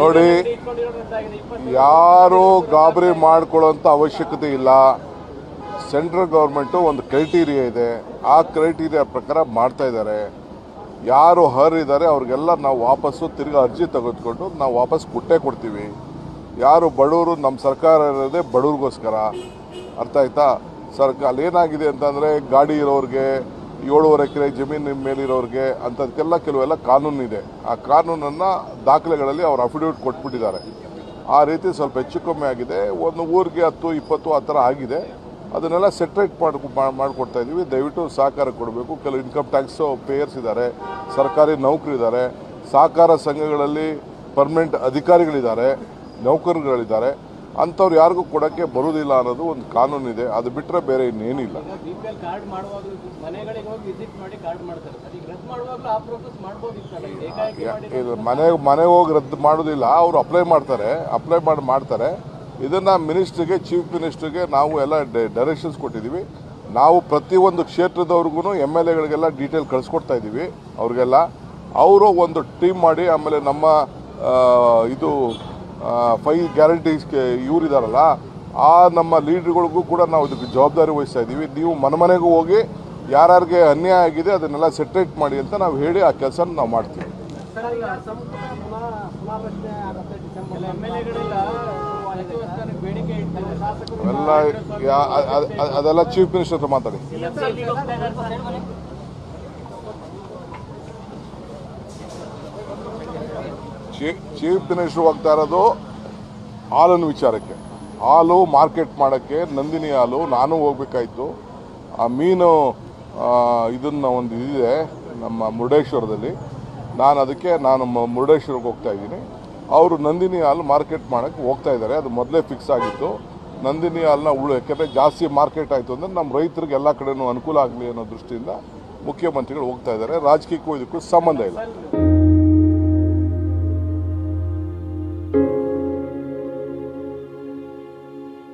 ನೋಡಿ, ಯಾರು ಗಾಬರಿ ಮಾಡ್ಕೊಳ್ಳೋಂಥ ಅವಶ್ಯಕತೆ ಇಲ್ಲ. ಸೆಂಟ್ರಲ್ ಗೌರ್ಮೆಂಟು ಒಂದು ಕ್ರೈಟೀರಿಯಾ ಇದೆ. ಆ ಕ್ರೈಟೀರಿಯಾ ಪ್ರಕಾರ ಮಾಡ್ತಾ ಇದ್ದಾರೆ. ಯಾರು ಹರಿದ್ದಾರೆ ಅವ್ರಿಗೆಲ್ಲ ನಾವು ವಾಪಸ್ಸು ತಿರ್ಗಿ ಅರ್ಜಿ ತೆಗೆದುಕೊಂಡು ನಾವು ವಾಪಸ್ ಕೊಟ್ಟೇ ಕೊಡ್ತೀವಿ. ಯಾರು ಬಡವರು ನಮ್ಮ ಸರ್ಕಾರ ಇರೋದೇ ಬಡವ್ರಿಗೋಸ್ಕರ. ಅರ್ಥ ಆಯ್ತಾ? ಸರ್ಕಾರ ಅಲ್ಲಿ ಏನಾಗಿದೆ ಅಂತಂದರೆ ಗಾಡಿ ಇರೋರಿಗೆ ಏಳುವರೆ ಎಕರೆ ಜಮೀನು ಮೇಲಿರೋರಿಗೆ ಅಂಥದಕ್ಕೆಲ್ಲ ಕೆಲವೆಲ್ಲ ಕಾನೂನು ಇದೆ. ಆ ಕಾನೂನನ್ನು ದಾಖಲೆಗಳಲ್ಲಿ ಅವರು ಅಫಿಡವಿಟ್ ಕೊಟ್ಬಿಟ್ಟಿದ್ದಾರೆ. ಆ ರೀತಿ ಸ್ವಲ್ಪ ಹೆಚ್ಚು ಕಮ್ಮಿ ಆಗಿದೆ. ಒಂದು ಊರಿಗೆ ಹತ್ತು, ಇಪ್ಪತ್ತು ಆ ಥರ ಆಗಿದೆ. ಅದನ್ನೆಲ್ಲ ಸೆಟ್ರೇಟ್ ಮಾಡಿ ಮಾಡಿಕೊಡ್ತಾ ಇದ್ದೀವಿ ದಯವಿಟ್ಟು ಸಹಕಾರ ಕೊಡಬೇಕು. ಕೆಲವು ಇನ್ಕಮ್ ಟ್ಯಾಕ್ಸ್ ಪೇಯರ್ಸ್ ಇದ್ದಾರೆ. ಸರ್ಕಾರಿ ನೌಕರಿದ್ದಾರೆ. ಸಹಕಾರ ಸಂಘಗಳಲ್ಲಿ ಪರ್ಮನೆಂಟ್ ಅಧಿಕಾರಿಗಳಿದ್ದಾರೆ. ನೌಕರರುಗಳಿದ್ದಾರೆ. ಅಂಥವ್ರು ಯಾರಿಗೂ ಕೊಡೋಕ್ಕೆ ಬರುವುದಿಲ್ಲ ಅನ್ನೋದು ಒಂದು ಕಾನೂನಿದೆ. ಅದು ಬಿಟ್ಟರೆ ಬೇರೆ ಇನ್ನೇನಿಲ್ಲ. ಇದು ಮನೆ ಮನೆಗೆ ಹೋಗಿ ರದ್ದು ಮಾಡೋದಿಲ್ಲ ಅವರು ಅಪ್ಲೈ ಮಾಡ್ತಾರೆ. ಅಪ್ಲೈ ಮಾಡಿ ಮಾಡ್ತಾರೆ. ಇದನ್ನು ಮಿನಿಸ್ಟ್ರಿಗೆ ಚೀಫ್ ಮಿನಿಸ್ಟ್ರಿಗೆ ನಾವು ಎಲ್ಲ ಡೈರೆಕ್ಷನ್ಸ್ ಕೊಟ್ಟಿದ್ದೀವಿ. ನಾವು ಪ್ರತಿಯೊಂದು ಕ್ಷೇತ್ರದವ್ರಿಗೂ ಎಂ ಎಲ್ ಎಗಳಿಗೆಲ್ಲ ಡೀಟೇಲ್ ಕಳಿಸ್ಕೊಡ್ತಾ ಇದ್ದೀವಿ. ಅವ್ರಿಗೆಲ್ಲ. ಅವರು ಒಂದು ಟೀಮ್ ಮಾಡಿ ಆಮೇಲೆ ನಮ್ಮ ಇದು ಫೈವ್ ಗ್ಯಾರಂಟೀಸ್ ಇವರಿದಾರಲ್ಲ ಆ ನಮ್ಮ ಲೀಡ್ರ್ಗಳಿಗೂ ಕೂಡ ನಾವು ಇದಕ್ಕೆ ಜವಾಬ್ದಾರಿ ವಹಿಸ್ತಾ ಇದ್ದೀವಿ. ನೀವು ಮನೆ ಮನೆಗೂ ಹೋಗಿ ಯಾರ್ಯಾರಿಗೆ ಅನ್ಯಾಯ ಆಗಿದೆ ಅದನ್ನೆಲ್ಲ ಸೆಟ್ರೇಟ್ ಮಾಡಿ ಅಂತ ನಾವು ಹೇಳಿ ಆ ಕೆಲಸ ನಾವು ಮಾಡ್ತೀವಿ. ಅವೆಲ್ಲ ಅದೆಲ್ಲ ಚೀಫ್ ಮಿನಿಸ್ಟರ್ ಹತ್ರ ಮಾತಾಡಿ. ಚೀಫ್ ಮಿನಿಸ್ಟರ್ ಹೋಗ್ತಾ ಇರೋದು ಹಾಲನ್ನು ವಿಚಾರಕ್ಕೆ. ಹಾಲು ಮಾರ್ಕೆಟ್ ಮಾಡೋಕ್ಕೆ ನಂದಿನಿ ಹಾಲು, ನಾನು ಹೋಗ್ಬೇಕಾಯ್ತು. ಆ ಮೀನು ಇದನ್ನ ಒಂದು ಇದಿದೆ ನಮ್ಮ ಮುರುಡೇಶ್ವರದಲ್ಲಿ. ನಾನು ಅದಕ್ಕೆ, ನಾನು ಮುರುಡೇಶ್ವರಕ್ಕೆ ಹೋಗ್ತಾ ಇದ್ದೀನಿ. ಅವರು ನಂದಿನಿ ಹಾಲು ಮಾರ್ಕೆಟ್ ಮಾಡೋಕ್ಕೆ ಹೋಗ್ತಾ ಇದ್ದಾರೆ. ಅದು ಮೊದಲೇ ಫಿಕ್ಸ್ ಆಗಿತ್ತು. ನಂದಿನಿ ಹಾಲನ್ನ ಉಳು, ಯಾಕೆಂದರೆ ಜಾಸ್ತಿ ಮಾರ್ಕೆಟ್ ಆಯಿತು ಅಂದರೆ ನಮ್ಮ ರೈತರಿಗೆ ಎಲ್ಲ ಕಡೆಯೂ ಅನುಕೂಲ ಆಗಲಿ ಅನ್ನೋ ದೃಷ್ಟಿಯಿಂದ ಮುಖ್ಯಮಂತ್ರಿಗಳು ಹೋಗ್ತಾ ಇದ್ದಾರೆ. ರಾಜಕೀಯಕ್ಕೂ ಇದಕ್ಕೂ ಸಂಬಂಧ ಇಲ್ಲ.